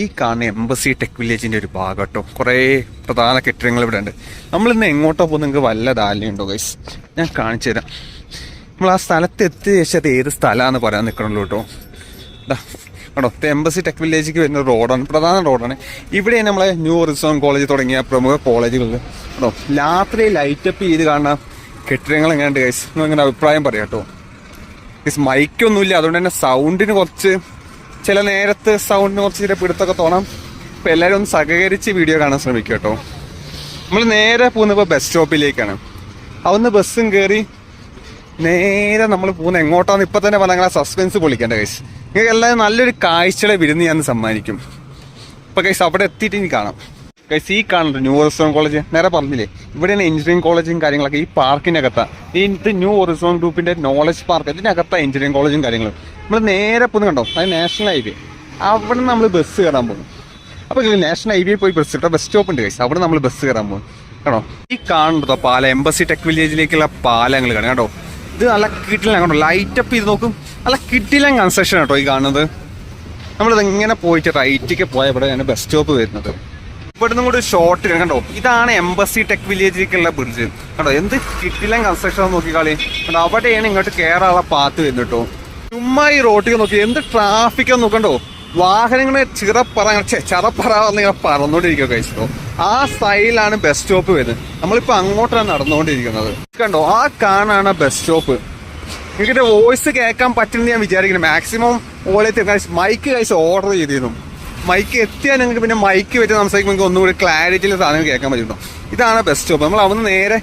ഈ കാണുന്ന embassy tech വില്ലേജിന്റെ ഒരു ഭാഗം കേട്ടോ കുറേ പ്രധാന കെട്ടിടങ്ങൾ ഇവിടെ ഉണ്ട് നമ്മൾ ഇന്ന് എങ്ങോട്ടോ പോകുന്ന നിങ്ങൾക്ക് വല്ല ധാരണയുണ്ടോ ഗൈസ് ഞാൻ കാണിച്ചു തരാം. നമ്മൾ ആ സ്ഥലത്ത് എത്തിയ ശേഷം അത് ഏത് സ്ഥലമാണെന്ന് പറയാൻ നിൽക്കണല്ലോ കേട്ടോ. കേട്ടോ എംബസി ടെക് വില്ലേജിലേക്ക് വരുന്ന റോഡാണ് പ്രധാന റോഡാണ്. ഇവിടെ നമ്മളെ ന്യൂ റിസോൺ കോളേജ് തുടങ്ങിയ പ്രമുഖ കോളേജുകൾ കേട്ടോ രാത്രി ലൈറ്റപ്പ് ചെയ്ത് കാണുന്ന കെട്ടിടങ്ങൾ എങ്ങനെയുണ്ട് ഗൈസ് നിങ്ങളുടെ അഭിപ്രായം പറയാം കേട്ടോ. ഗൈസ് മൈക്കൊന്നുമില്ല അതുകൊണ്ട് തന്നെ സൗണ്ടിന് കുറച്ച് ചില നേരത്ത് സൗണ്ടിന് കുറച്ച് ചില പിടുത്തൊക്കെ തോന്നാം. ഇപ്പം എല്ലാവരും ഒന്ന് സഹകരിച്ച് വീഡിയോ കാണാൻ ശ്രമിക്കുക കേട്ടോ. നമ്മൾ നേരെ പോകുന്നപ്പോൾ ബസ് സ്റ്റോപ്പിലേക്കാണ് അവിടുന്ന് ബസ്സും കയറി നേരെ നമ്മൾ പോകുന്ന എങ്ങോട്ടാന്ന് ഇപ്പം തന്നെ പറഞ്ഞാൽ സസ്പെൻസ് പൊളിക്കേണ്ട കൈസ് നിങ്ങൾക്ക് എല്ലാവരും നല്ലൊരു കാഴ്ചകളെ വിരുന്ന് ഞാൻ സമ്മാനിക്കും. ഇപ്പം കൈസ് അവിടെ എത്തിയിട്ട് ഇനി കാണാം. കൈസ് ഈ കാണുന്നുണ്ട് ന്യൂ ഒറിസോൺ കോളേജ് നേരെ പറഞ്ഞില്ലേ? ഇവിടെയാണ് എഞ്ചിനീയറിംഗ് കോളേജും കാര്യങ്ങളൊക്കെ ഈ പാർക്കിനകത്താണ് ഈ ഇത് ന്യൂ ഒറിസോൺ ഗ്രൂപ്പിന്റെ നോളജ് പാർക്ക് ഇതിനകത്താണ് എഞ്ചിനീയറിംഗ് കോളേജും കാര്യങ്ങളും. നമ്മൾ നേരെ പോകുന്ന കണ്ടോ? അത് നാഷണൽ ഹൈവേ അവിടെ നമ്മൾ ബസ് കയറാൻ പോകും അപ്പൊ നാഷണൽ ഹൈവേ പോയി ബസ് കിട്ടാം. ബസ് സ്റ്റോപ്പ് ഉണ്ട് കൈസ് അവിടെ നമ്മൾ ബസ് കയറാൻ പോകും കേട്ടോ ഈ കാണുന്നതോ പാല എംബസി ടെക് വില്ലേജിലേക്കുള്ള പാലങ്ങൾ കാണാം. കേട്ടോ ഇത് നല്ല കിട്ടില്ല കേട്ടോ ലൈറ്റ് അപ്പ് ചെയ്ത് നോക്കും. നല്ല കിട്ടില്ല കൺസ്ട്രക്ഷൻ കേട്ടോ ഈ കാണുന്നത്. നമ്മളിത് ഇങ്ങനെ പോയിട്ട് റൈറ്റിക്ക് പോയ ഇവിടെ ബസ് സ്റ്റോപ്പ് വരുന്നത്. ഇവിടുന്ന് കൂടി ഷോർട്ട് കണ്ടോ? ഇതാണ് എംബസി ടെക് വില്ലേജിലേക്കുള്ള ബ്രിഡ്ജ് കണ്ടോ? എന്ത് കിട്ടില്ല കൺസ്ട്രക്ഷൻ നോക്കി നോക്കിക്കാളി കണ്ടോ? അവിടെയാണ് ഇങ്ങോട്ട് കയറാനുള്ള പാത്ത് വരുന്നത് കേട്ടോ ചുമ്മാ ഈ റോട്ടിൽ നോക്കി. എന്ത് ട്രാഫിക് നോക്കണ്ടോ വാഹനങ്ങളെ ചിറപ്പറ ചറപ്പറ ഇങ്ങനെ പറന്നുകൊണ്ടിരിക്കുക കഴിച്ചോ ആ സൈഡിലാണ് ബസ് സ്റ്റോപ്പ് വരുന്നത്. നമ്മളിപ്പോ അങ്ങോട്ടാണ് നടന്നുകൊണ്ടിരിക്കുന്നത്. കണ്ടോ? ആ കാണാണ് ബസ് സ്റ്റോപ്പ് നിങ്ങൾക്ക് വോയിസ് കേൾക്കാൻ പറ്റില്ലെന്ന് ഞാൻ വിചാരിക്കുന്നു. മാക്സിമം ഓലത്തെ മൈക്ക് കഴിച്ച് ഓർഡർ ചെയ്തിരുന്നു. മൈക്ക് എത്തിയാൽ നിങ്ങൾക്ക് പിന്നെ മൈക്ക് വെച്ച് സംസാരിക്കുമ്പോൾ നിങ്ങൾക്ക് ഒന്നുകൂടി ക്ലാരിറ്റിയിൽ സാധനം കേൾക്കാൻ പറ്റും ഇതാണ് ബസ് സ്റ്റോപ്പ് നമ്മൾ അവിടെ നേരെ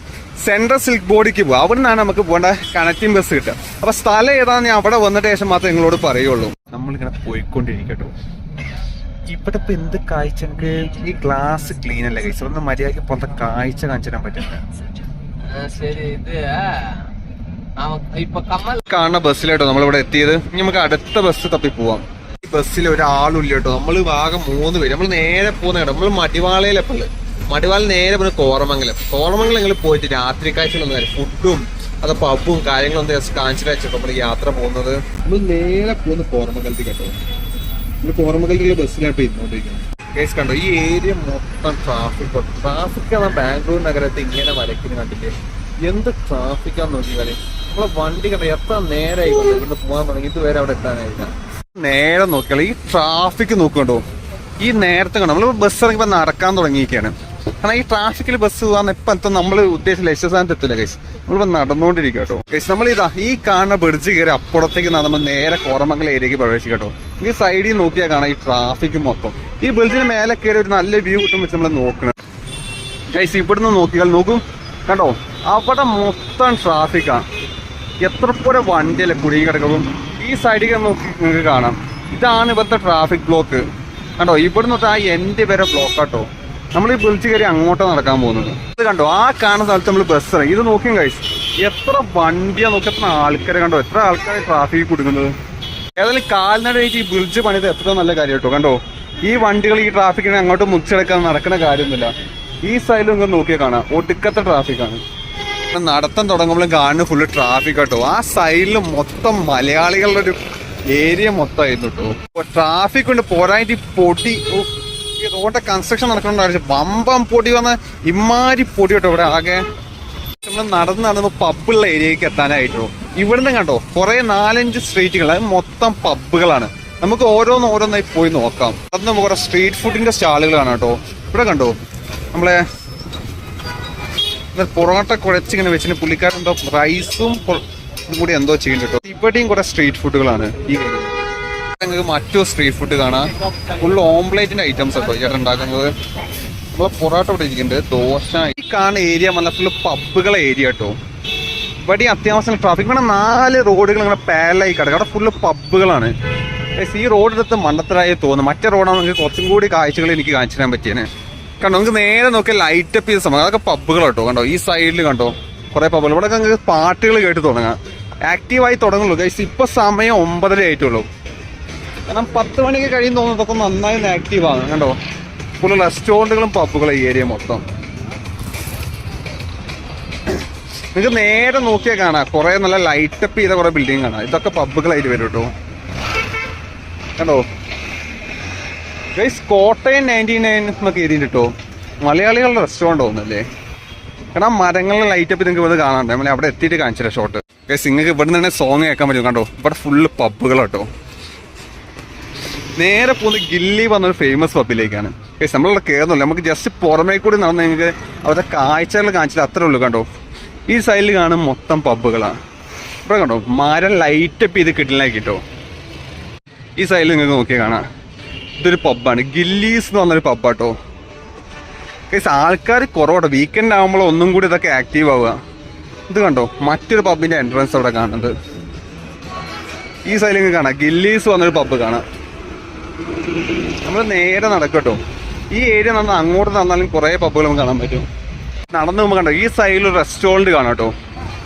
സെൻട്രൽ സിൽക്ക് ബോർഡിക്ക് പോകും അവിടെ നിന്നാണ് നമുക്ക് പോകേണ്ട കണക്റ്റിംഗ് ബസ് കിട്ടുക. അപ്പൊ സ്ഥലം ഏതാണെന്ന് ഞാൻ അവിടെ വന്നിട്ട് ശേഷം മാത്രമേ നിങ്ങളോട് പറയുള്ളൂ. നമ്മളിങ്ങനെ പോയിക്കൊണ്ടിരിക്കട്ടോ ഇവിടെ ഇപ്പൊ എന്ത് കാഴ്ച? നമുക്ക് ഈ ഗ്ലാസ് ക്ലീൻ അല്ലേ കഴിച്ചു ഒന്ന് മര്യാദയ്ക്ക് പുറത്തെ കാഴ്ച കാണിച്ചു തരാൻ കമ്മൽ കാണുന്ന ബസ്സിലായിട്ടോ നമ്മളിവിടെ എത്തിയത്. നമുക്ക് അടുത്ത ബസ് തപ്പി പോവാം. ബസ്സിൽ ഒരാളില്ല കേട്ടോ. നമ്മൾ ഭാഗം മൂന്ന് പേര്. നമ്മൾ നേരെ പോകുന്ന കേട്ടോ നമ്മൾ മടിവാളയിലെപ്പല്ലേ മടിവാള നേരെ പോകുന്ന കോറമംഗലം. കോറമംഗലം നിങ്ങൾ പോയിട്ട് രാത്രി കാഴ്ചകളൊന്നും കാര്യം ഫുഡും അത് പബ്ബും കാര്യങ്ങളും കാണിച്ചിട്ട് വെച്ചിട്ട് നമ്മൾ യാത്ര പോകുന്നത്. നമ്മൾ നേരെ പോകുന്ന കോറമംഗലത്തിൽ കേട്ടോ. നമ്മൾ കോറമംഗലത്തിലെ ബസ്സിലായിട്ട് ഇപ്പൊ ഇരുന്നോണ്ടിരിക്കുന്നത്. കേസ് കണ്ടോ? ഈ ഏരിയ മൊത്തം ട്രാഫിക് ട്രാഫിക് ആണ്. ബാംഗ്ലൂർ നഗരത്തെ ഇങ്ങനെ വരയ്ക്കുന്ന കണ്ടില്ലേ? എന്ത് ട്രാഫിക്കാന്ന് നോക്കിയാലേ. നമ്മളെ വണ്ടി കണ്ടോ? എത്ര നേരമായി ഇവിടുന്ന് പോകാൻ തുടങ്ങി. ഇതുവരെ അവിടെ എത്താനായില്ല. നേരെ നോക്കിയാൽ ഈ ട്രാഫിക് നോക്കണ്ടോ ഈ നേരത്തെ കണ്ടോ നമ്മൾ ബസ് ഇറങ്ങിയപ്പോ നടക്കാൻ തുടങ്ങിയിരിക്കുകയാണ്. കാരണം ഈ ട്രാഫിക്കിൽ ബസ് പോകാൻ ഇപ്പം എത്തും നമ്മൾ ഉദ്ദേശിച്ച ലക്ഷ്യസ്ഥാനത്ത് എത്തില്ല കേസ് നമ്മളിപ്പോ നടന്നുകൊണ്ടിരിക്കുക കേട്ടോ. കേസ് നമ്മൾ ഇതാ ഈ കാണുന്ന ബ്രിഡ്ജ് കയറി അപ്പുറത്തേക്ക് നമ്മൾ നേരെ കോറമംഗല ഏരിയക്ക് പ്രവേശിക്കും കേട്ടോ. ഈ സൈഡിൽ നോക്കിയാൽ കാണാം ഈ ട്രാഫിക് മൊത്തം. ഈ ബ്രിഡ്ജിന് മേലെ കയറി ഒരു നല്ല വ്യൂ കിട്ടും വെച്ച് നമ്മൾ നോക്കണം. ഗൈസ് ഇവിടുന്ന് നോക്കിയാൽ നോക്കും. കണ്ടോ? അവിടെ മൊത്തം ട്രാഫിക്കാണ് എത്ര പോലെ വണ്ടിയല്ലേ കുടുങ്ങി കിടക്കും ഈ സൈഡിൽ നോക്കി നിങ്ങൾക്ക് കാണാം. ഇതാണ് ഇവിടുത്തെ ട്രാഫിക് ബ്ലോക്ക് കണ്ടോ? ഇവിടുന്ന് ആ എൻഡ് വരെ ബ്ലോക്ക് ആട്ടോ. നമ്മൾ ഈ വിളിച്ചു കയറി അങ്ങോട്ട് നടക്കാൻ പോകുന്നത്. ഇത് കണ്ടോ? ആ കാണുന്ന സ്ഥലത്ത് നമ്മൾ ബസ് ഇറങ്ങി. ഇത് നോക്കിയും കഴിച്ച് എത്ര വണ്ടിയാ നോക്കി എത്ര ആൾക്കാരെ കണ്ടോ? എത്ര ആൾക്കാരെ ട്രാഫിക് കൊടുക്കുന്നത് ഏതായാലും കാൽനടയായിട്ട് ഈ ബ്രിഡ്ജ് പണിത് എത്ര നല്ല കാര്യം കേട്ടോ. കണ്ടോ? ഈ വണ്ടികൾ ഈ ട്രാഫിക്കിനെ അങ്ങോട്ട് മുറിച്ചെടുക്കാൻ നടക്കുന്ന കാര്യമൊന്നുമില്ല. ഈ സൈഡിൽ നിങ്ങൾ നോക്കിയാൽ കാണാം. ഒടുക്കത്തെ ട്രാഫിക്കാണ് നടത്തം തുടങ്ങുമ്പോഴും കാണുന്ന ഫുള്ള് ട്രാഫിക് കേട്ടോ ആ സൈഡിൽ മൊത്തം മലയാളികളുടെ ഒരു ഏരിയ മൊത്തമായിരുന്നു കേട്ടോ ട്രാഫിക് ഉണ്ട് പോരായിട്ട് പൊടി റോഡിന്റെ കൺസ്ട്രക്ഷൻ നടക്കണ്ടായിരുന്നു വമ്പം പൊടി വന്ന ഇമാരി പൊടി കേട്ടോ ഇവിടെ ആകെ. നമ്മൾ നടന്ന് നടന്ന് പബ്ബുള്ള ഏരിയക്ക് എത്താനായിട്ടോ ഇവിടുന്ന് കണ്ടോ കുറെ നാലഞ്ച് സ്ട്രീറ്റുകൾ മൊത്തം പബ്ബുകളാണ് നമുക്ക് ഓരോന്ന് ഓരോന്നായി പോയി നോക്കാം. അത് നമുക്ക് കുറെ സ്ട്രീറ്റ് ഫുഡിന്റെ സ്റ്റാളുകളാണ് കേട്ടോ ഇവിടെ കണ്ടോ നമ്മളെ പൊറോട്ട കുഴച്ചിങ്ങനെ വെച്ചിട്ട് പുള്ളിക്കാരൻ എന്തോ റൈസും കൂടി എന്തോ ചെയ്യുന്നുണ്ട് ഇവിടെയും കുറെ സ്ട്രീറ്റ് ഫുഡുകളാണ് ഈ. നിങ്ങൾക്ക് മറ്റു സ്ട്രീറ്റ് ഫുഡ് കാണാം. ഫുൾ ഓംപ്ലേറ്റിന്റെ ഐറ്റംസ് ഒക്കെ ചേട്ടൻ ഉണ്ടാക്കുന്നത്. നമ്മളെ പൊറോട്ട ഇവിടെ ഇരിക്കുന്നുണ്ട്. ദോശ. ഈ കാണുന്ന ഏരിയ വന്ന ഫുള്ള് പബ്ബുകളെ ഏരിയ കേട്ടോ ഇവിടെ അത്യാവശ്യം ട്രാഫിക് ഇവിടെ നാല് റോഡുകൾ ഇങ്ങനെ പാലായി കിടക്കും. അവിടെ ഫുള്ള് പബ്ബുകളാണ് ഈ റോഡ് എടുത്ത് മണ്ടത്തരായി തോന്നുന്നു. മറ്റേ റോഡാണ് നിങ്ങൾക്ക് കുറച്ചും കൂടി കാഴ്ചകൾ എനിക്ക് കാണിച്ചു തരാൻ പറ്റിയേനെ. കണ്ടോ നമുക്ക് നേരെ നോക്കിയ ലൈറ്റ് അപ്പ് ചെയ്ത സമയം അതൊക്കെ പബ്ബുകൾ കേട്ടോ. കണ്ടോ ഈ സൈഡിൽ കണ്ടോ കുറെ പബ്ബുകൾ ഇവിടെ നിങ്ങൾക്ക് പാട്ടുകൾ കേട്ട് തുടങ്ങാം. ആക്റ്റീവായി തുടങ്ങുള്ളൂ. കഴിച്ച് ഇപ്പൊ സമയം ഒമ്പതര ആയിട്ടുള്ളൂ. കാരണം പത്ത് മണിക്ക് കഴിയും തോന്നുന്നതൊക്കെ നന്നായി ആക്റ്റീവ് ആണ് കണ്ടോ ഫുള്ള് റെസ്റ്റോറന്റുകളും പബ്ബുകളും ഈ ഏരിയ മൊത്തം. നിങ്ങൾക്ക് നേരെ നോക്കിയാൽ കാണാം. കുറെ നല്ല ലൈറ്റപ്പ് ചെയ്ത കുറെ ബിൽഡിംഗ് കാണാം. ഇതൊക്കെ പബ്ബുകളായിട്ട് വരും കേട്ടോ. കണ്ടോ ഗൈസ് കോട്ടയം നയന്റി നയൻ എന്നൊക്കെ എഴുതിയിട്ട് മലയാളികളുടെ റെസ്റ്റോറന്റ് തോന്നുന്നല്ലേ? കാരണം മരങ്ങളിലെ ലൈറ്റ് അപ്പ് നിങ്ങൾക്ക് ഇവിടെ കാണാണ്ട് നമ്മൾ അവിടെ എത്തിയിട്ട് കാണിച്ചില്ല ഷോട്ട് ഗൈസ് നിങ്ങൾക്ക് ഇവിടെ നിന്ന് തന്നെ സോങ് കേൾക്കാൻ പറ്റും. കണ്ടോ? ഇവിടെ ഫുള്ള് പബ്ബുകൾ കേട്ടോ നേരെ പോകുന്നത് ഗില്ലി പറഞ്ഞൊരു ഫേമസ് പബ്ബിലേക്കാണ് ഗൈസ് നമ്മളിവിടെ കയറുന്നില്ല നമുക്ക് ജസ്റ്റ് പുറമേ കൂടി നടന്ന് നിങ്ങൾക്ക് അവരുടെ കാഴ്ചകൾ കാണിച്ചില്ല. അത്രേ ഉള്ളൂ കണ്ടോ? ഈ സൈഡിൽ കാണും മൊത്തം പബ്ബുകളാണ് ഇവിടെ കണ്ടോ? മരം ലൈറ്റപ്പ് ചെയ്ത് കിട്ടില്ല കിട്ടോ ഈ സൈഡിൽ നിങ്ങൾക്ക് നോക്കിയാൽ കാണാം. ഇതൊരു പബ്ബാണ്. ഗില്ലീസ് എന്ന് പറഞ്ഞൊരു പബ്ബാട്ടോ. ഗൈസ് ആൾക്കാർ കുറവാട്ടോ. വീക്കെൻഡ് ആകുമ്പോൾ ഒന്നും കൂടി ഇതൊക്കെ ആക്റ്റീവ് ആവുക. ഇത് കണ്ടോ? മറ്റൊരു പബ്ബിന്റെ എൻട്രൻസ് അവിടെ കാണുന്നത്. ഈ സൈഡിലേക്ക് കാണാം. ഗില്ലീസ് വന്നൊരു പബ്ബ് കാണാം. നമ്മൾ നേരെ നടക്കട്ടോ. ഈ ഏരിയ നടന്ന് അങ്ങോട്ട് നടന്നാലും കുറേ പബ്ബുകൾ നമുക്ക് കാണാൻ പറ്റും. നടന്നു പോകുമ്പോൾ കണ്ടോ? ഈ സൈഡിൽ ഒരു റെസ്റ്റോറന്റ് കാണാം കേട്ടോ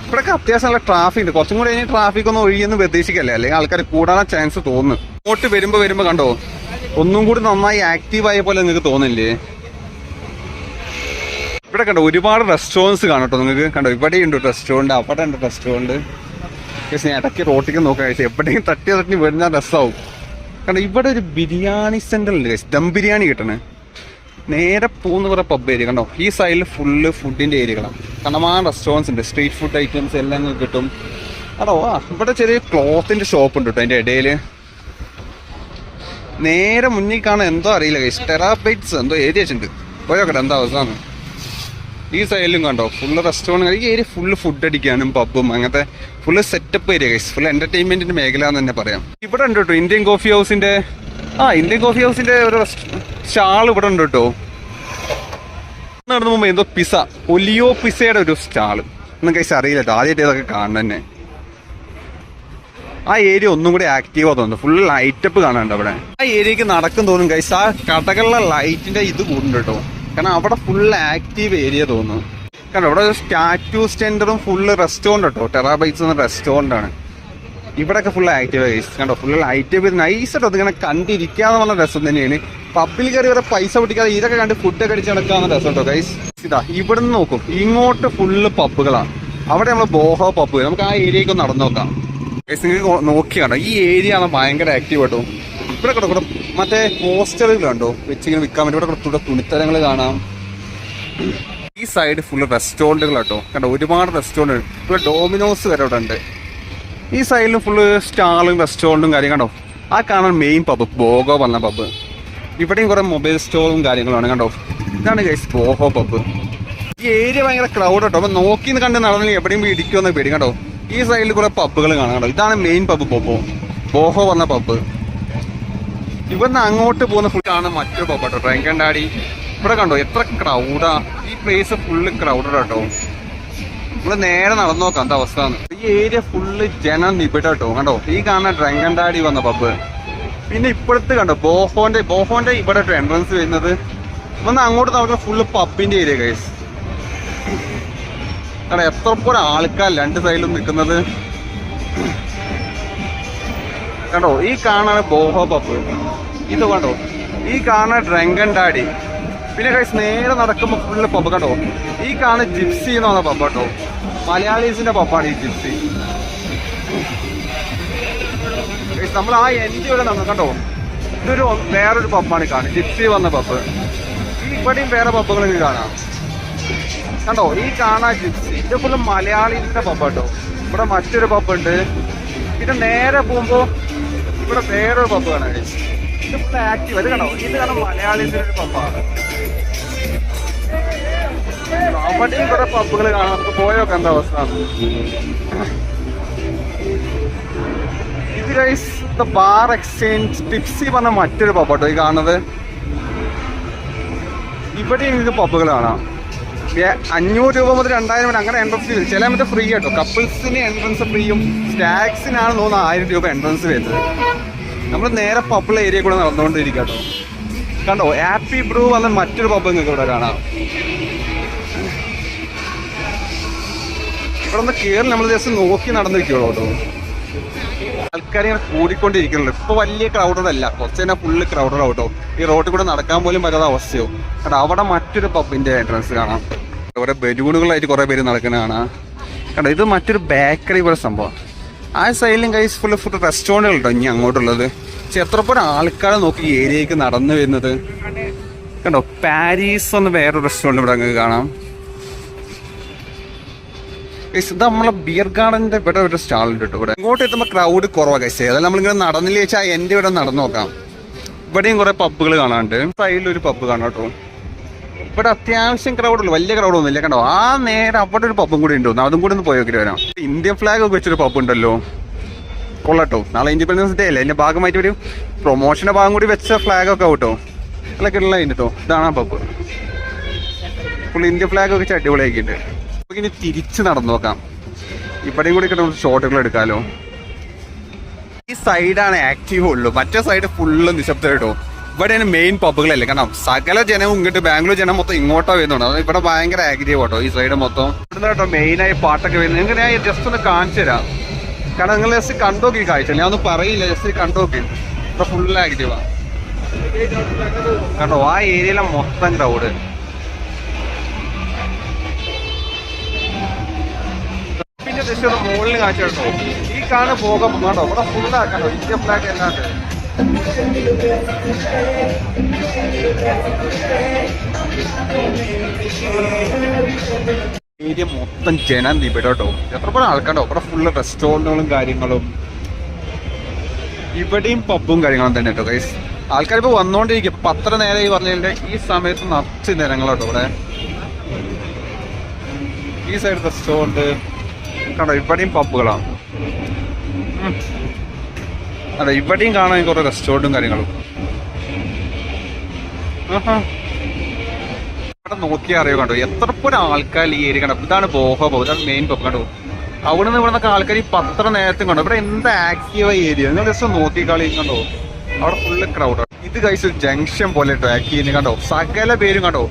ഇവിടെയൊക്കെ അത്യാവശ്യം നല്ല ട്രാഫിക് ഉണ്ട്. കുറച്ചും കൂടി കഴിഞ്ഞാൽ ട്രാഫിക് ഒന്നും ഒഴിയെന്ന് പ്രതീക്ഷിക്കല്ലേ? അല്ലെങ്കിൽ ആൾക്കാർ കൂടാനുള്ള ചാൻസ് തോന്നുന്നു അങ്ങോട്ട് വരുമ്പോൾ വരുമ്പോൾ കണ്ടോ? ഒന്നും കൂടി നന്നായി ആക്റ്റീവ് ആയ പോലെ നിങ്ങൾക്ക് തോന്നില്ലേ? ഇവിടെ കണ്ടോ ഒരുപാട് റെസ്റ്റോറൻസ് കാണും കേട്ടോ നിങ്ങൾക്ക്. കണ്ടോ ഇവിടെ ഉണ്ട് റെസ്റ്റോറന്റ് അവിടെ ഉണ്ട് റെസ്റ്റോറന്റ് പക്ഷേ ഞാൻ ഇടയ്ക്ക് റോട്ടിക്ക് നോക്കാൻ കഴിച്ചു എവിടെയും തട്ടി തട്ടി വരുന്ന രസമാവും കാരണം ഇവിടെ ഒരു ബിരിയാണി സെന്റർ ഉണ്ട് കഴിച്ചു ദം ബിരിയാണി കിട്ടണേ. നേരെ പോകുന്ന കുറേ പബ് ഏരിയ കണ്ടോ ഈ സൈഡിൽ ഫുള്ള് ഫുഡിന്റെ ഏരിയകളാണ് കണ്ടമാൻ റെസ്റ്റോറൻസ് ഉണ്ട്. സ്ട്രീറ്റ് ഫുഡ് ഐറ്റംസ് എല്ലാം കിട്ടും. അതോ ആ ഇവിടെ ചെറിയ ക്ലോത്തിന്റെ ഷോപ്പ് ഉണ്ട് കേട്ടോ അതിന്റെ ഇടയിൽ നേരെ മുന്നിൽ കാണാൻ എന്തോ അറിയില്ല ഗൈസ് ടെറാബൈറ്റ്സ് എന്തോ ഏരിയ ഉണ്ട് പോയോക്കട്ടെ എന്താ അവസ്ഥയാണ് ഈ സൈഡിലും കണ്ടോ ഫുള്ള് റെസ്റ്റോറന്റ് ഈ ഏരിയ ഫുള്ള് ഫുഡ് അടിക്കാനും പബ്ബും അങ്ങനത്തെ full setup area guys full എന്റർടൈൻമെന്റിന്റെ മേഖല എന്ന് തന്നെ പറയാം. ഇവിടെ ഉണ്ട് കേട്ടോ ഇന്ത്യൻ കോഫി ഹൗസിന്റെ ആ ഇന്ത്യൻ കോഫി ഹൗസിന്റെ ഒരു സ്റ്റാൾ ഇവിടെ ഉണ്ട് കേട്ടോ. നടന്നു പോകുമ്പോൾ എന്തോ പിസ ഒലിയോ പിസയുടെ ഒരു സ്റ്റാൾ ഒന്നും കൈസ് അറിയില്ല കേട്ടോ ആദ്യമായിട്ട് ഇതൊക്കെ കാണുന്നത് തന്നെ. ആ ഏരിയ ഒന്നും കൂടി ആക്റ്റീവ് തോന്നുന്നു ഫുൾ ലൈറ്റപ്പ് കാണാനുണ്ട് അവിടെ. ആ ഏരിയക്ക് നടക്കും തോന്നും കൈസ് ആ കടകളിലെ ലൈറ്റിന്റെ ഇത് കൂടുന്നുണ്ട് കാരണം അവിടെ ഫുൾ ആക്റ്റീവ് ഏരിയ തോന്നുന്നു. കാരണം ഇവിടെ സ്റ്റാറ്റു സ്റ്റാൻഡറും ഫുള്ള് റെസ്റ്റോറന്റ് കേട്ടോ. ടെറാബൈറ്റ്സ് എന്ന റെസ്റ്റോറന്റ് ആണ്. ഇവിടെയൊക്കെ ഫുൾ ആക്റ്റീവ് കൈസ് കണ്ടോ? ഫുൾ ആക്റ്റീവ് നൈസായിട്ട് അതിങ്ങനെ കണ്ടിരിക്കാന്ന് പറഞ്ഞ രസം തന്നെയാണ്. പബ്ബിൽ കയറി വരെ പൈസ പൊട്ടിക്കാതെ ഇതൊക്കെ കണ്ട് ഫുഡൊക്കെ അടിച്ച് നടക്കാന്ന് രസം കേട്ടോ കൈസ് ഇതാ ഇവിടുന്ന് നോക്കും. ഇങ്ങോട്ട് ഫുള്ള് പബ്ബുകളാണ് അവിടെ നമ്മൾ ബോഹോ പബ്ബ് നമുക്ക് ആ ഏരിയക്ക് നടന്നു നോക്കാം. നിങ്ങൾക്ക് നോക്കി കണ്ടോ ഈ ഏരിയ ആണ് ഭയങ്കര ആക്റ്റീവ് കേട്ടോ ഇവിടെ കൂടെ കൂടെ മറ്റേ പോസ്റ്ററുകൾ കണ്ടോ? വെച്ചിങ്ങനെ വിൽക്കാൻ വേണ്ടി ഇവിടെ കൂടെ തുണിത്തരങ്ങൾ കാണാം. ഈ സൈഡ് ഫുൾ റെസ്റ്റോറന്റുകൾ കേട്ടോ കണ്ടോ ഒരുപാട് റെസ്റ്റോറന്റ് ഇവിടെ ഡോമിനോസ് വരെ ഇവിടെ ഉണ്ട്. ഈ സൈഡിലും ഫുള്ള് സ്റ്റാളും റെസ്റ്റോറന്റും കാര്യം കണ്ടോ? ആ കാണാൻ മെയിൻ പബ് ബോഗോ പറഞ്ഞ പബ് ഇവിടെയും കുറെ മൊബൈൽ സ്റ്റോറും കാര്യങ്ങളാണ് കണ്ടോ? ഇതാണ് ഗൈസ് ബോഹോ പബ് ഈ ഏരിയ ഭയങ്കര ക്രൗഡ് കേട്ടോ അപ്പൊ നോക്കി കണ്ട് നടന്നില്ല എവിടെയും ഇടിക്കുമെന്ന് പേടി കണ്ടോ? ഈ സൈഡിൽ കുറെ പബ്ബുകൾ കാണാം ഇതാണ് മെയിൻ പബ് പോപ്പോ. ബോഹോ പറഞ്ഞ പബ് ഇവിടുന്ന് അങ്ങോട്ട് പോകുന്ന ഫുൾ ആണ് മറ്റൊരു പബ് കേട്ടോ ഡ്രങ്കൻഡാടി ഇവിടെ കണ്ടോ? എത്ര ക്രൗഡാ ഈ പ്ലേസ് ഫുള്ള് ക്രൗഡഡ് കേട്ടോ നമ്മൾ നേരെ നടന്നു നോക്കാം എന്താ അവസ്ഥ ഈ ഏരിയ ഫുള്ള് ജനം നിബിഡ കേട്ടോ കണ്ടോ? ഈ കാണുന്ന ഡ്രങ്കൻഡാടി വന്ന പബ് പിന്നെ ഇപ്പോഴത്തെ കണ്ടോ? ബോഹോന്റെ ബോഹോന്റെ ഇവിടെ എൻട്രൻസ് വരുന്നത്. വന്ന് അങ്ങോട്ട് നമുക്ക് ഫുള്ള് പബിന്റെ ഏരിയ കൈസ് കാരണം എത്ര പോലെ ആൾക്കാർ രണ്ട് സൈഡിലും നിൽക്കുന്നത്? കണ്ടോ ഈ കാണാണ് ബോഹോ പപ്പ്. ഇത് കണ്ടോ ഈ കാണുന്ന ഡ്രങ്കൻ ഡാഡി. പിന്നെ കഴിച്ച് നേരെ നടക്കുമ്പോൾ ഫുള്ള് പപ്പ് കണ്ടോ? ഈ കാണുന്ന ജിപ്സി എന്ന് പറഞ്ഞ പപ്പ കേട്ടോ മലയാളീസിന്റെ പപ്പാണ് ഈ ജിപ്സി. നമ്മൾ ആ എൻജി വരെ നടന്നു. കണ്ടോ ഇതൊരു വേറൊരു പപ്പാണ് കാണുന്നത്. ജിപ്സി വന്ന പപ്പ്. ഇവിടെയും വേറെ പപ്പുകളൊക്കെ കാണാം. കണ്ടോ ഈ കാണാ ജിപ്സി ഇത് ഫുള്ള് മലയാളീസിന്റെ പബ്ബ് കേട്ടോ ഇവിടെ മറ്റൊരു പബ്ബ് ഉണ്ട്. പിന്നെ നേരെ പോകുമ്പോ ഇവിടെ വേറൊരു പബ്ബ് കാണാൻ. ഇത് ഫുള്ള് ആക്റ്റീവ് അത് കണ്ടോ ഇത് കാരണം മലയാളീസിന്റെ ഒരു പബ്ബാണ് അവിടെയും കുറെ പബ്ബുകൾ കാണാം. നമുക്ക് പോയൊക്കെ എന്താ അവസ്ഥ. ഇത് guys the bar exchange tipsy പറഞ്ഞ മറ്റൊരു പപ്പട്ടോ കേട്ടോ ഈ കാണുന്നത്. ഇവിടെയും ഇത് പബ്ബുകൾ കാണാം. അഞ്ഞൂറ് രൂപ മുതൽ രണ്ടായിരം വരെ അങ്ങനെ എൻട്രൻസ് ഫീസ് ചില മറ്റേ ഫ്രീ കേട്ടോ. കപ്പിൾസിന് എൻട്രൻസ് ഫ്രീയും സ്റ്റാക്സിനാണ് തോന്നുന്നത് ആയിരം രൂപ എൻട്രൻസ് വരുന്നത്. നമ്മൾ നേരെ പബ്ബിൾ ഏരിയ കൂടെ നടന്നുകൊണ്ടിരിക്കുക കേട്ടോ. കണ്ടോ? ഹാപ്പി ബ്രൂ വന്ന മറ്റൊരു പബ്ബ് നിങ്ങൾക്ക് ഇവിടെ കാണാം. ഇവിടെ ഒന്ന് കയറി നമ്മൾ ജസ്റ്റ് നോക്കി നടന്നിരിക്കുള്ളൂ കേട്ടോ. ആൾക്കാർ ഇങ്ങനെ കൂടിക്കൊണ്ടിരിക്കുന്നുണ്ട്. ഇപ്പൊ വലിയ ക്രൗഡഡ് അല്ല. കുറച്ച് തന്നെ ഫുള്ള് ക്രൗഡഡ് ആവട്ടോ ഈ റോഡിൽ കൂടെ നടക്കാൻ പോലും പറ്റാത്ത അവസ്ഥയോ അവിടെ മറ്റൊരു പബ്ബിന്റെ എൻട്രൻസ് കാണാം. കുറെ ബലൂണുകളായിട്ട് കുറെ പേര് നടക്കുന്നതാണ്. കാണാം കണ്ടോ ഇത് മറ്റൊരു ബേക്കറി പോലെ സംഭവം. ആ സൈഡിലും കൈസ് ഫുള്ള് ഫുഡ് റെസ്റ്റോറന്റുകൾ കേട്ടോ ഇനി അങ്ങോട്ടുള്ളത്. പക്ഷെ എത്രപ്പോഴും ആൾക്കാരെ നോക്കി ഏരിയക്ക് നടന്നു വരുന്നത്. കണ്ടോ പാരീസ് എന്ന് വേറൊരു റെസ്റ്റോറന്റ് ഇവിടെ അങ്ങ് കാണാം. ഇത് നമ്മളെ ബിയർ ഗാർഡന്റെ ഇവിടെ ഒരു സ്റ്റാളുണ്ട് കേട്ടോ ഇവിടെ. ഇങ്ങോട്ട് എത്തുമ്പോൾ ക്രൗഡ് കുറവാണ് കൈസ് അതായത് നമ്മളിങ്ങനെ നടന്നില്ല വെച്ചാൽ എന്റെ ഇവിടെ നടന്നു നോക്കാം. ഇവിടെയും കുറേ പബ്ബുകൾ കാണാനുണ്ട്. സൈഡിൽ ഒരു പബ്ബ് കാണാം കേട്ടോ. ഇവിടെ അത്യാവശ്യം ക്രൗഡുള്ളൂ വലിയ ക്രൗഡ് ഒന്നുമില്ല. കണ്ടോ? ആ നേരെ അവിടെ ഒരു പബ്ബും കൂടി ഉണ്ടോ. അതും കൂടി ഒന്ന് പോയി നോക്കിട്ട് വരാം. ഇന്ത്യൻ ഫ്ലാഗ് ഒക്കെ വെച്ചൊരു പബ്ബ് ഉണ്ടല്ലോ. കൊള്ളട്ടോ. നാളെ ഇൻഡിപെൻഡൻസ് ഡേ അല്ലേ? അതിന്റെ ഭാഗമായിട്ട് ഒരു പ്രൊമോഷന്റെ ഭാഗം കൂടി വെച്ച ഫ്ലാഗ് ഒക്കെ ആവട്ടോ അതൊക്കെ ഉള്ള കേട്ടോ ഇതാണ് ആ പബ്ബ് ഫുൾ ഇന്ത്യൻ ഫ്ലാഗ് ഒക്കെ വെച്ച് അടിപൊളിയാക്കിയിട്ട് നമുക്ക് ഇനി തിരിച്ച് നടന്നു നോക്കാം. ഇവിടെയും കൂടി കിട്ടുന്ന ഷോട്ടുകൾ എടുക്കാലോ. ഈ സൈഡാണ് ആക്റ്റീവ് ഉള്ളൂ. മറ്റേ സൈഡ് ഫുള്ള് നിശബ്ദം കേട്ടോ ഇവിടെയാണ് മെയിൻ പബ്ബുകളല്ലേ കാരണം സകല ജനവും ഇങ്ങോട്ട് ബാംഗ്ലൂർ ജനം മൊത്തം ഇങ്ങോട്ടോ വരുന്നുണ്ട് അത് ഇവിടെ ഭയങ്കര ആക്റ്റീവ് കേട്ടോ ഈ സൈഡ് മൊത്തം. കേട്ടോ മെയിനായി പാട്ടൊക്കെ വരുന്നത്. നിങ്ങൾക്ക് ഞാൻ ജസ്റ്റ് ഒന്ന് കാണിച്ചു തരാം. കാരണം നിങ്ങൾ ജസ്റ്റ് കണ്ടോക്കി കാഴ്ച. ഞാൻ ഒന്നും പറയില്ല ജസ്റ്റ് കണ്ടോക്കി. ഇവിടെ ഫുൾ ആക്റ്റീവാ കണ്ടോ? ആ ഏരിയയിലെ മൊത്തം ക്രൗഡ് പിന്നെ ജസ്റ്റ് ഒന്ന് മുകളിൽ കാഴ്ച കേട്ടോ. ഈ കാണുന്ന പോകാൻ കണ്ടോ? ഇവിടെ ഫുൾ ആക്കണ്ടോ? ഇന്ത്യ ഫ്ലാഗ് അല്ലാണ്ട് ഏരിയ മൊത്തം ജനം ഇവിടെ കേട്ടോ. എത്രപ്പോഴും ആൾക്കാണ്ടോ അവിടെ ഫുള്ള് റെസ്റ്റോറന്റുകളും കാര്യങ്ങളും. ഇവിടെയും പബ്ബും കാര്യങ്ങളും തന്നെ കേട്ടോ ഗൈസ് ആൾക്കാർ ഇപ്പൊ വന്നോണ്ടിരിക്കും. ഇപ്പം പത്ര നേരം ഈ പറഞ്ഞതിന്റെ ഈ സമയത്ത് നിറച്ച് നിരങ്ങളോട്ടോ ഇവിടെ. ഈ സൈഡ് റെസ്റ്റോറന്റ് കണ്ടോ? ഇവിടെയും പബ്ബുകളാണ് അതെ ഇവിടെയും കാണാൻ കുറെ റെസ്റ്റോറന്റും കാര്യങ്ങളും. ആഹാ. നോക്കിയാൽ അറിയോ കണ്ടോ? എത്ര പോലും ആൾക്കാർ ഈ ഏരിയ കണ്ടോ? ഇതാണ് ബോഹ ബോ ഇതാണ് മെയിൻ പബ് കണ്ടോ? അവിടെ നിന്ന് ഇവിടെ നിന്നൊക്കെ ആൾക്കാർ ഈ പത്ര നേരത്തും കണ്ടോ? ഇവിടെ എന്ത് ആക്റ്റീവ് ഏരിയ നിങ്ങൾ ജസ്റ്റ് നോക്കിക്കളി കണ്ടോ? അവിടെ ഫുള്ള് ക്രൗഡ് ഇത് കഴിച്ച് ഒരു ജംഗ്ഷൻ പോലെ കേട്ടോ ചെയ്യുന്നു കണ്ടോ? സകല പേരും കണ്ടോ?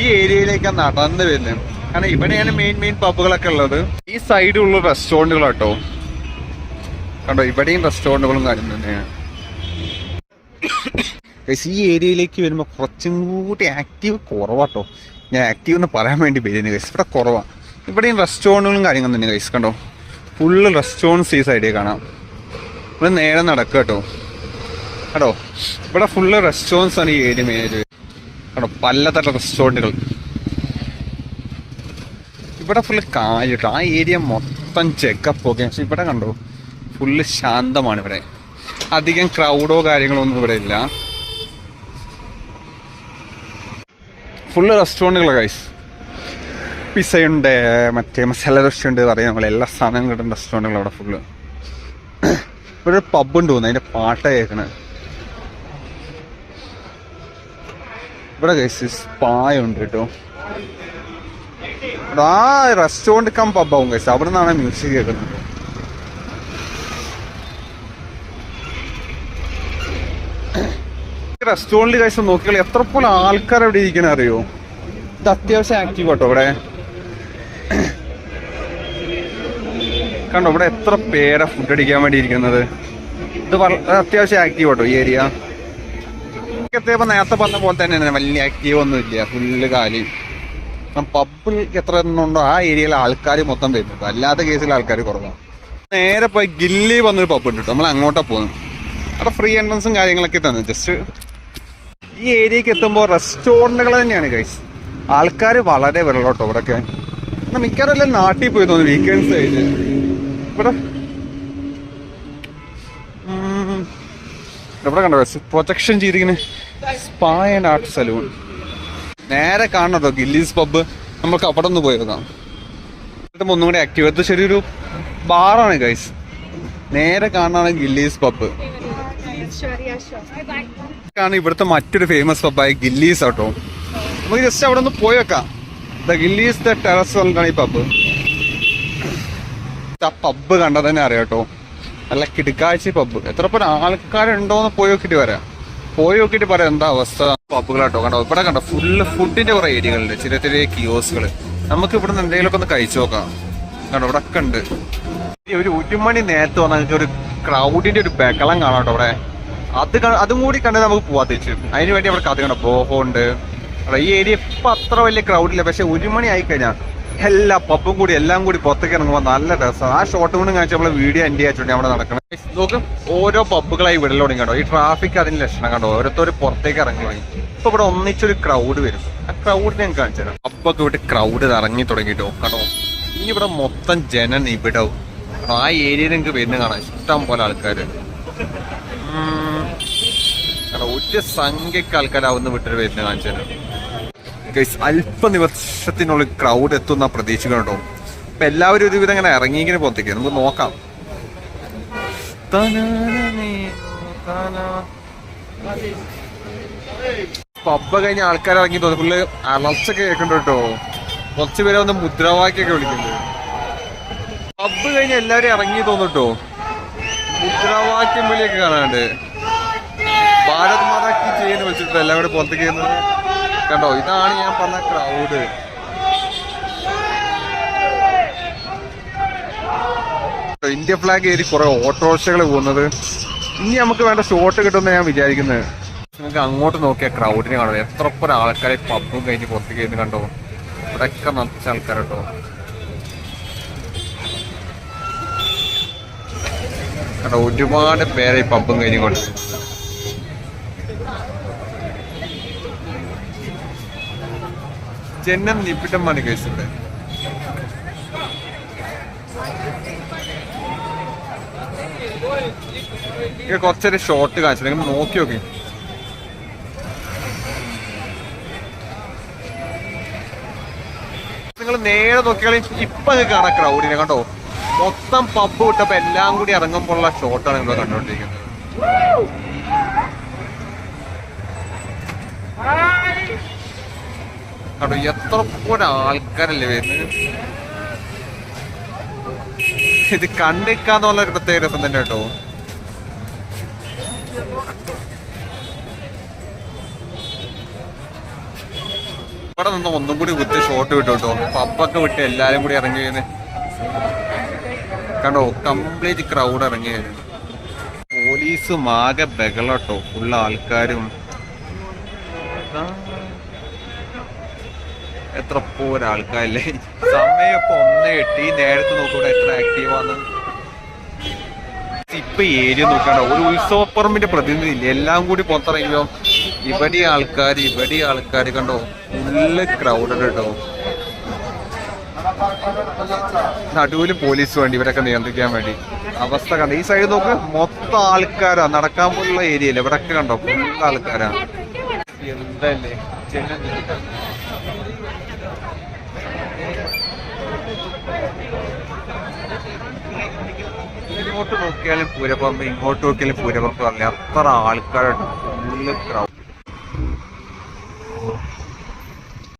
ഈ ഏരിയയിലേക്ക് നടന്ന് വരുന്നത് കാരണം ഇവിടെയാണ് മെയിൻ മെയിൻ പബ്ബുകളൊക്കെ ഉള്ളത്. ഈ സൈഡിലുള്ള റെസ്റ്റോറന്റുകൾ കേട്ടോ കണ്ടോ ഇവിടെയും റെസ്റ്റോറന്റുകളും കാര്യം തന്നെയാണ്. ഈ ഏരിയയിലേക്ക് വരുമ്പോൾ കുറച്ചും കൂടി ആക്റ്റീവ് കുറവാട്ടോ. ഞാൻ ആക്റ്റീവ് എന്ന് പറയാൻ വേണ്ടി വരുന്നത് ഗൈസ് ഇവിടെ കുറവാണ് ഇവിടെയും റെസ്റ്റോറന്റുകളും കാര്യങ്ങളും തന്നെ ഗൈസ് കണ്ടോ? ഫുള്ള് റെസ്റ്റോറന്റ്സ് ഈ സൈഡിൽ കാണാം. ഇവിടെ നേരെ നടക്കുക കേട്ടോ. കേട്ടോ ഇവിടെ ഫുള്ള് റെസ്റ്റോറൻസ് ആണ് ഈ ഏരിയ മെയിനായിട്ട് കേട്ടോ പലതരം റെസ്റ്റോറന്റുകൾ ഇവിടെ ഫുള്ള് കാര്യം കേട്ടോ. ആ ഏരിയ മൊത്തം ചെക്കപ്പ് ഓക്കെ പക്ഷെ ഇവിടെ കണ്ടോ? ഫുള്ള് ശാന്തമാണ് ഇവിടെ. അധികം ക്രൗഡോ കാര്യങ്ങളോ ഒന്നും ഇവിടെ ഇല്ല. ഫുള്ള് റെസ്റ്റോറന്റുകളാണ് ഗൈസ് പിസയുണ്ട് മറ്റേ മസാല ദോശ ഉണ്ട് പറയാം. നമ്മൾ എല്ലാ സാധനങ്ങളും കിട്ടുന്ന റെസ്റ്റോറന്റുകൾ അവിടെ ഫുള്ള് ഇവിടെ ഒരു പബ് ഉണ്ട് തോന്നുന്നു അതിന്റെ പാട്ട കേൾക്കണേ. ഇവിടെ ഗൈസ് പായുണ്ട് കേട്ടോ. ആ റെസ്റ്റോറന്റ് കം പബ്ബാവും ഗൈസ് അവിടെ നിന്നാണ് മ്യൂസിക് കേൾക്കുന്നത്. റെസ്റ്റോറന്റിൽ കഴിച്ച് നോക്കിയാൽ എത്ര പോലെ ആൾക്കാർ അവിടെ ഇരിക്കണ അറിയോ? ഇത് അത്യാവശ്യം ആക്റ്റീവ് കേട്ടോ ഇവിടെ. കണ്ടോ ഇവിടെ എത്ര പേരാ ഫുഡ് അടിക്കാൻ വേണ്ടി ഇരിക്കുന്നത്? ഇത് അത്യാവശ്യം ആക്റ്റീവ് കേട്ടോ ഈ ഏരിയ എത്തിയപ്പോ നേരത്തെ പറഞ്ഞ പോലെ തന്നെ വലിയ ആക്റ്റീവ് ഒന്നും ഇല്ല ഫുള്ള് കാലി പബ്ബിൽ എത്ര എണ്ണുണ്ടോ ആ ഏരിയയിലെ ആൾക്കാർ മൊത്തം വരുന്നുണ്ട്. അല്ലാത്ത കേസിൽ ആൾക്കാർ കുറവാണ്. നേരെ പോയി ഗില്ലി വന്നൊരു പബ്ബ് ഉണ്ട് നമ്മൾ അങ്ങോട്ടാണ് പോകുന്നത്. അവിടെ ഫ്രീ എൻട്രൻസും കാര്യങ്ങളൊക്കെ തന്നെ. ജസ്റ്റ് ഈ ഏരിയക്ക് എത്തുമ്പോൾ റെസ്റ്റോറന്റുകൾ തന്നെയാണ് ഗൈസ് ആൾക്കാർ വളരെ വിരളോട്ടോ ഇവിടെയൊക്കെ എന്നാൽ മിക്കവാറും എല്ലാം നാട്ടിൽ പോയി തോന്നുന്നു വീക്കെൻഡ്സ് ആയിട്ട്. ഇവിടെ. ഇവിടെ കണ്ടോ പ്രൊജക്ഷൻ ചെയ്തിരിക്കുന്ന സ്പാ ആൻഡ് ആർട്ട് സലൂൺ നേരെ കാണണോ ഗില്ലീസ് പബ്ബ് നമുക്ക് അവിടെ ഒന്ന് പോയി നോക്കാം. എന്നിട്ട് ഒന്നും കൂടി ആക്റ്റീവ് അത് ശരിയൊരു ബാറാണ് ഗൈസ് നേരെ കാണാണ് ഗില്ലീസ് പബ്ബ് ആണ് ഇവിടുത്തെ മറ്റൊരു ഫേമസ് പബ്ബായ ഗില്ലീസ് കേട്ടോ നമുക്ക് ജസ്റ്റ് അവിടെ ഒന്ന് പോയി വെക്കാം. ദ ഗില്ലീസ് ദ ടെറസ് പറഞ്ഞിട്ടാണ് ഈ പബ്ബ് ആ പബ്ബ് കണ്ടാൽ തന്നെ അറിയാം കേട്ടോ. നല്ല കിടുക്കാഴ്ച പബ്ബ് എത്ര പേര് ആൾക്കാരുണ്ടോന്ന് പോയി നോക്കിയിട്ട് വരാം. പോയി നോക്കിയിട്ട് പറയാം എന്താ അവസ്ഥ പബ്ബുകൾ കേട്ടോ കണ്ടോ ഇവിടെ കണ്ടോ ഫുള്ള് ഫുഡിന്റെ കുറെ ഏരിയകളുണ്ട് ചെറിയ ചെറിയ കിയോസുകൾ നമുക്ക് ഇവിടെ നിന്ന് എന്തെങ്കിലുമൊക്കെ ഒന്ന് കഴിച്ചു നോക്കാം. കണ്ടോ ഇവിടെ ഒക്കെ ഉണ്ട് ഒരു ഒരു മണി നേരത്തെ വന്നാൽ ഒരു ക്രൗഡിന്റെ ഒരു ബഹളം കാണാം കേട്ടോ അവിടെ അത് അതും കൂടി കണ്ട് നമുക്ക് പോവാ തിരിച്ച്. അതിന് വേണ്ടി അവിടെ കഥകണം ബോഹോ ഉണ്ട്. ഈ ഏരിയ ഇപ്പൊ അത്ര വലിയ ക്രൗഡില്ല പക്ഷെ ഒരു മണി ആയി കഴിഞ്ഞാൽ എല്ലാ പപ്പും കൂടി എല്ലാം കൂടി പുറത്തേക്ക് ഇറങ്ങുമ്പോൾ നല്ല രസമാണ് ആ ഷോട്ട് കൊണ്ടും കാണിച്ച് നമ്മൾ വീഡിയോ എൻഡ് ചെയ്യാൻ അവിടെ നടക്കണം. നോക്ക്. ഓരോ പബ്ബുകളായി വിടലോടും കണ്ടോ? ഈ ട്രാഫിക് അതിന് ലക്ഷണം കണ്ടോ? ഓരോരുത്തർ പുറത്തേക്ക് ഇറങ്ങി തുടങ്ങി ഇപ്പൊ ഇവിടെ ഒന്നിച്ചൊരു ക്രൗഡ് വരും. ആ ക്രൗഡ് ഞാൻ കാണിച്ചു തരാം. പബ്ബൊക്കെ വിട്ട് ക്രൗഡ് ഇറങ്ങി തുടങ്ങിട്ടോ. കണ്ടോ? ഇനി ഇവിടെ മൊത്തം ജന ഇവിടെ ആ ഏരിയ നിങ്ങൾക്ക് വരുന്ന കാണാം. ഇഷ്ടം പോലെ ആൾക്കാര്. ഉം. സംഖ്യക്ക് ആൾക്കാർ ആൾക്കാരാവുന്ന വിട്ടിട്ട് വരുന്ന കാണിച്ചു തരാം ഗൈസ് അല്പ നിമിഷത്തിനുള്ളിൽ ക്രൗഡ് എത്തുന്ന പ്രതീക്ഷകളുണ്ടോ. അപ്പൊ എല്ലാവരും ഒരുവിധം ഇങ്ങനെ ഇറങ്ങിയിങ്ങനെ പുറത്തേക്ക് നമുക്ക് നോക്കാം. പബ്ബ കഴിഞ്ഞ ആൾക്കാർ ഇറങ്ങി തോന്നി ഫുള്ള് അലർച്ചൊക്കെ കേൾക്കണ്ട കേട്ടോ. കുറച്ച് പേരെ ഒന്ന് മുദ്രാവാക്യൊക്കെ വിളിക്കുന്നുണ്ട്. പബ്ബ് കഴിഞ്ഞ എല്ലാവരും ഇറങ്ങി തോന്നിട്ടോ മുദ്രാവാക്യം വിളിയൊക്കെ കാണാണ്ട് ഭാരത് മാതാ കി ചെയ്യുന്ന വെച്ചിട്ട് എല്ലാം കൂടെ പുറത്തേക്ക് കണ്ടോ? ഇതാണ് ഞാൻ പറഞ്ഞ ക്രൗഡ് ഇന്ത്യ ഫ്ലാഗ് ഏരി കുറെ ഓട്ടോറിക്ഷകൾ പോകുന്നത്. ഇനി നമുക്ക് വേണ്ട ഷോട്ട് കിട്ടുമെന്ന് ഞാൻ വിചാരിക്കുന്നത് നിങ്ങൾക്ക് അങ്ങോട്ട് നോക്കിയ ക്രൗഡിനെ കാണും എത്ര പേര് ആൾക്കാരെ പബ്ബും കഴിഞ്ഞ് പുറത്തേക്ക് ചെയ്യുന്ന കണ്ടോ? ഇവിടെയൊക്കെ നിറച്ച ആൾക്കാർ കേട്ടോ. കണ്ടോ ഒരുപാട് പേരെ പബ്ബും കഴിഞ്ഞ് കൊണ്ട്. ജന്നം നിബിഡമാണ് കേസ് ഇവിടെ. കുറച്ചൊരു ഷോർട്ട് കാണിച്ചു നിങ്ങൾ നോക്കി നോക്കി. നിങ്ങൾ നേരെ നോക്കിയാൽ ഇപ്പൊ നിങ്ങൾക്ക് കാണാം ക്രൗഡിനെ കണ്ടോ? മൊത്തം പബ്ബ് വിട്ടപ്പോ എല്ലാം കൂടി ഇറങ്ങുമ്പോഴുള്ള ഷോട്ടാണ് നിങ്ങൾ കണ്ടുകൊണ്ടിരിക്കുന്നത്. കണ്ടോ? എത്ര കൂടെ ആൾക്കാരല്ലേ വരുന്നത്? ഇത് കണ്ടിക്കാന്നുള്ളൊരു പ്രത്യേക രസം തന്നെ കേട്ടോ. ഇവിടെ നിന്ന് ഒന്നും കൂടി കുത്തി ഷോട്ട് വിട്ടു കേട്ടോ. പപ്പൊക്കെ വിട്ട് എല്ലാരും കൂടി ഇറങ്ങി വരുന്നത് കണ്ടോ കംപ്ലീറ്റ് ക്രൗഡ് ഇറങ്ങി വരുന്നു പോലീസും ആകെ ബഹളട്ടോ ഉള്ള ആൾക്കാരും. എത്ര പോരാൾക്കാരല്ലേ? സമയം ഇപ്പൊ ഒന്നേ എട്ട് നേരത്തെ നോക്കൂടെ എത്ര ആക്റ്റീവാന്ന് ഇപ്പൊ ഏരിയ നോക്കണ്ട ഒരു ഉത്സവപ്പറമ്പിന്റെ പ്രതിനിധി ഇല്ല? എല്ലാം കൂടി പുറത്തിറങ്ങിയോ? ഇവിടെ ആൾക്കാർ ഇവിടെ ആൾക്കാർ കണ്ടോ? ഫുള്ള് ക്രൗഡഡ് കേട്ടോ. നടുവിൽ പോലീസ് വേണ്ടി ഇവരൊക്കെ നിയന്ത്രിക്കാൻ വേണ്ടി. അവസ്ഥ കണ്ട? ഈ സൈഡ് നോക്ക്. മൊത്തം ആൾക്കാരാ. നടക്കാൻ പോലുള്ള ഏരിയയിൽ ഇവിടൊക്കെ കണ്ടോ? ഫുൾ ആൾക്കാരാ. എന്തല്ലേ? ഇങ്ങോട്ട് നോക്കിയാലും പൂരപ്പമ്പ് ഇങ്ങോട്ട് നോക്കിയാലും പൂരപ്പമ്പ് അല്ല അത്ര ആൾക്കാരുണ്ട്. Full crowd